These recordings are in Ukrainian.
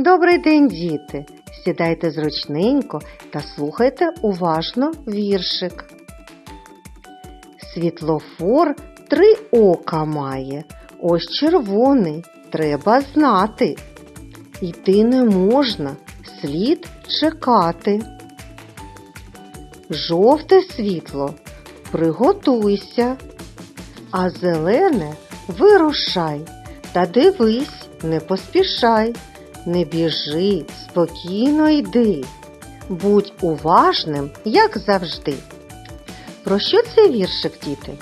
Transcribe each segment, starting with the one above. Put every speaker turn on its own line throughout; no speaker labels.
Добрий день, діти! Сідайте зручненько та слухайте уважно віршик. Світлофор три ока має, ось червоний, треба знати. Йти не можна, слід чекати. Жовте світло, приготуйся, а зелене вирушай та дивись, не поспішай. Не біжи, спокійно йди. Будь уважним, як завжди. Про що цей віршик, діти?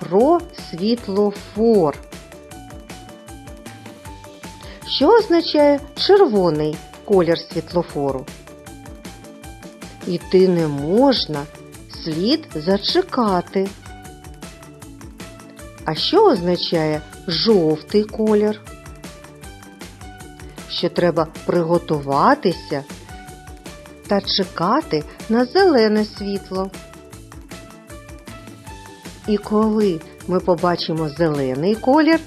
Про світлофор. Що означає червоний колір світлофору? Іти не можна, слід зачекати. А що означає жовтий колір? Що треба приготуватися та чекати на зелене світло. І коли ми побачимо зелений колір,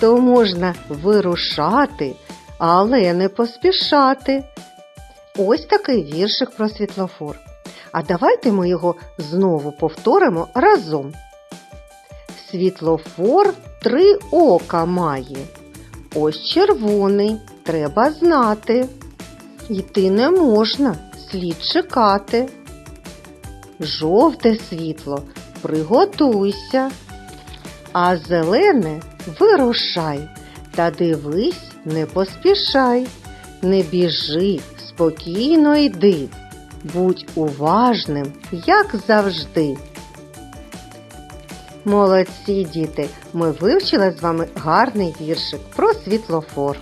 то можна вирушати, але не поспішати. Ось такий віршик про світлофор. А давайте ми його знову повторимо разом. Світлофор три ока має. Ось червоний, треба знати. Йти не можна, слід чекати. Жовте світло, приготуйся, а зелене вирушай та дивись, не поспішай, не біжи, спокійно йди, будь уважним, як завжди. Молодці, діти! Ми вивчили з вами гарний віршик про світлофор.